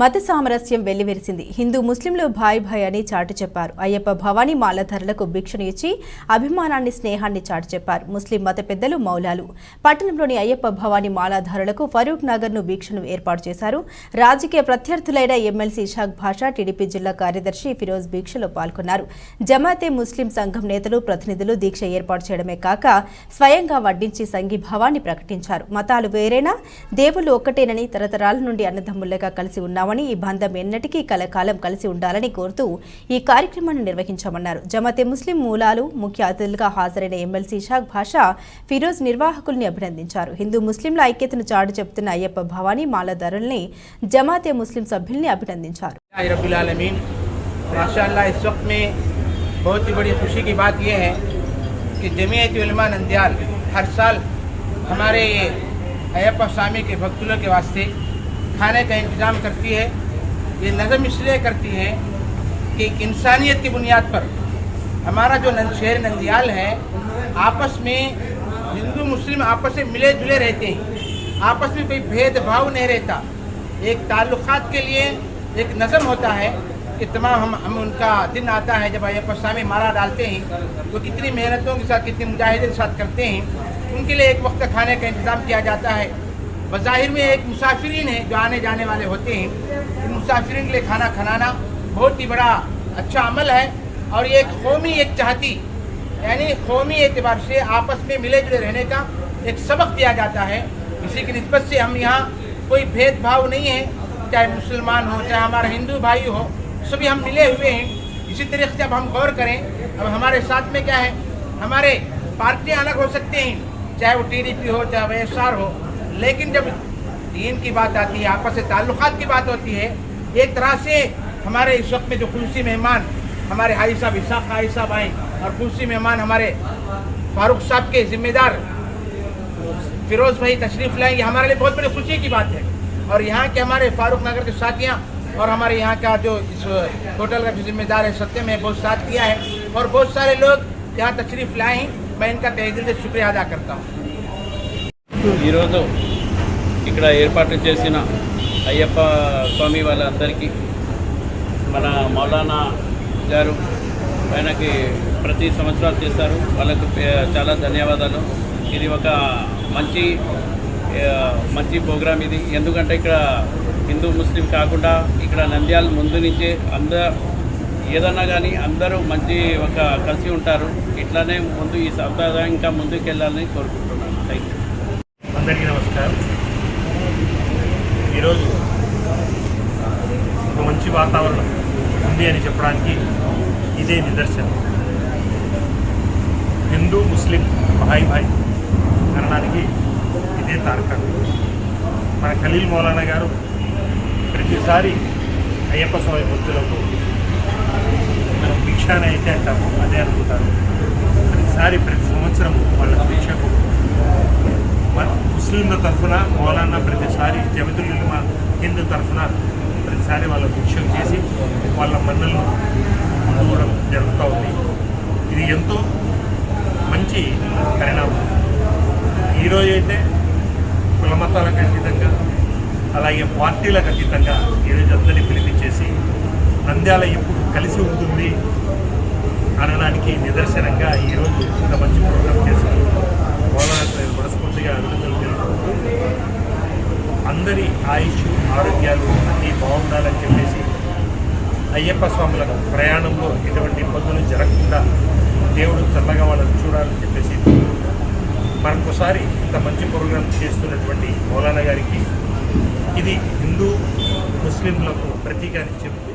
మత సామరస్యం వెల్లివిరిసింది. హిందూ ముస్లింలు భాయ్ భాయ్ అని చాటు చెప్పారు. అయ్యప్ప భవానీ మాలధరలకు భిక్షను ఇచ్చి అభిమానాన్ని స్నేహాన్ని చాటు చెప్పారు. ముస్లిం మత పెద్దలు మౌలాలు. పట్టణంలోని అయ్యప్ప భవానీ మాలాధారులకు ఫరూక్ నగర్ను భిక్షను ఏర్పాటు చేశారు. రాజకీయ ప్రత్యర్థులైన ఎమ్మెల్సీ ఇషాక్ భాషా టీడీపీ జిల్లా కార్యదర్శి ఫిరోజ్ భిక్షలో పాల్గొన్నారు. జమాతే ముస్లిం సంఘం నేతలు ప్రతినిధులు దీక్ష ఏర్పాటు చేయడమే కాక స్వయంగా వడ్డించి సంఘీభావాన్ని ప్రకటించారు. మతాలు వేరేనా దేవుళ్ళు ఒక్కటేనని తరతరాల నుండి అన్నదమ్ములుగా కలిసి ఉన్నారు ఉన్నామని ఈ బంధం ఎన్నటికీ కలకాలం కలిసి ఉండాలని కోరుతూ ఈ కార్యక్రమాన్ని నిర్వహించామన్నారు జమాతే ముస్లిం మూలాలు ముఖ్య అతిథులుగా హాజరైన ఎమ్మెల్సీ ఇషాక్ భాషా ఫిరోజ్ నిర్వాహకుల్ని అభినందించారు హిందూ ముస్లింల ఐక్యతను చాటు చెబుతున్న అయ్యప్ప భవానీ మాలదారుల్ని జమాతే ముస్లిం సభ్యుల్ని అభినందించారు रबीआलमीन माशाल्लाह इस वक्त में बहुत ही बड़ी खुशी की बात यह है कि जमीयत उलमा नंदयाल हर साल हमारे ये अयप्पा स्वामी के भक्तों के वास्ते खाने का इंतज़ाम करती है, ये नज़म इसलिए करती है कि इंसानियत की बुनियाद पर हमारा जो नंद शहर नंदियाल है, आपस में हिंदू, मुस्लिम आपस में मिले जुले रहते हैं। आपस में कोई भेदभाव नहीं रहता। एक ताल्लुकात के लिए एक नज़म होता है कि तमाम हम हम उनका दिन आता है, जब अयप्पा स्वामी मारा डालते हैं तो कितनी मेहनतों के साथ, कितनी मुजाहिदे के साथ करते हैं, उनके लिए एक वक्त खाने का इंतज़ाम किया जाता है। बज़ाहिर में एक मुसाफिरीन है जो आने जाने वाले होते हैं। इन मुसाफिरीन के लिए खाना खनाना बहुत ही बड़ा अच्छा अमल है और ये एक कौमी एक चाहती, यानी कौमी एतबार से आपस में मिले जुले रहने का एक सबक दिया जाता है। इसी की नस्बत से हम यहाँ कोई भेदभाव नहीं है, चाहे मुसलमान हो, चाहे हमारा हिंदू भाई हो, सभी हम मिले हुए हैं। इसी तरीके से अब हम गौर करें, अब हमारे साथ में क्या है? हमारे पार्टियाँ अलग हो सकते हैं, चाहे वो टीडीपी हो, चाहे वाईएसआर हो लेकिन जब दीन की बात आती है, आपस में ताल्लुकात की बात होती है, एक तरह से हमारे इस वक्त में जो खुलसी मेहमान, हमारे हाई साहब, इसाक हाई साहब आए और खुलसी मेहमान हमारे फारूक साहब के जिम्मेदार फिरोज भाई तशरीफ़ लाए ये हमारे लिए बहुत बड़ी खुशी की बात है। और यहाँ के हमारे फारूक नगर के साथियाँ और हमारे यहाँ का जो इस होटल का जो जिम्मेदार है सत्यम है बहुत साथ किया है और बहुत सारे लोग यहाँ तशरीफ़ लाए हैं। मैं इनका दिल से शुक्रिया अदा करता हूँ। ఈరోజు ఇక్కడ ఏర్పాటు చేసిన అయ్యప్ప స్వామి వాళ్ళందరికీ మన మౌలానా గారు ఆయనకి ప్రతి సంవత్సరాలు చేస్తారు. వాళ్ళకు చాలా ధన్యవాదాలు. ఇది ఒక మంచి మంచి ప్రోగ్రాం ఇది. ఎందుకంటే ఇక్కడ హిందూ ముస్లిం కాకుండా ఇక్కడ నంద్యాల ముందు నుంచే అంద ఏదన్నా కానీ అందరూ మంచి ఒక కలిసి ఉంటారు. ఇట్లానే ముందు ఈ సంప్రదాయం ఇంకా ముందుకు వెళ్ళాలని కోరుకుంటున్నాను. థ్యాంక్ యూ అందరికీ నమస్కారం. ఈరోజు ఒక మంచి వాతావరణం ఉంది అని చెప్పడానికి ఇదే నిదర్శనం. హిందూ ముస్లిం భాయ్ భాయ్ అనడానికి ఇదే తారకం. మన ఖలీల్ మౌలానా గారు ప్రతిసారి అయ్యప్ప స్వామి భక్తులకు మనం భిక్షాన్ని అయితే అంటాము అదే అనుకుంటారు ప్రతిసారి ప్రతి సంవత్సరం వాళ్ళ భిక్షకు మన ముస్లింల తరఫున మౌలానా ప్రతిసారి జమితులుమా హిందూ తరఫున ప్రతిసారి వాళ్ళ భిక్షం చేసి వాళ్ళ మన్నలు అందుకోవడం జరుగుతూ ఉంది. ఇది ఎంతో మంచి పరిణామం. ఈరోజు అయితే కుల మతాలకు అతీతంగా అలాగే పార్టీలకు అతీతంగా ఈరోజు అందరినీ పిలిపించేసి నంద్యాల ఎప్పుడు కలిసి ఉంటుంది అనడానికి నిదర్శనంగా ఈరోజు ఇంత మంచి ప్రోగ్రాం చేశారు ఆయుష్ ఆరోగ్యాలు అన్నీ బాగుండాలని చెప్పేసి అయ్యప్ప స్వాములకు ప్రయాణంలో ఎటువంటి ఇబ్బందులు జరగకుండా దేవుడు చల్లగా వాళ్ళని చూడాలని చెప్పేసి మరొకసారి ఇంత మంచి ప్రోగ్రాం చేస్తున్నటువంటి మౌలానా గారికి ఇది హిందూ ముస్లింలకు ప్రతీక అని చెప్తూ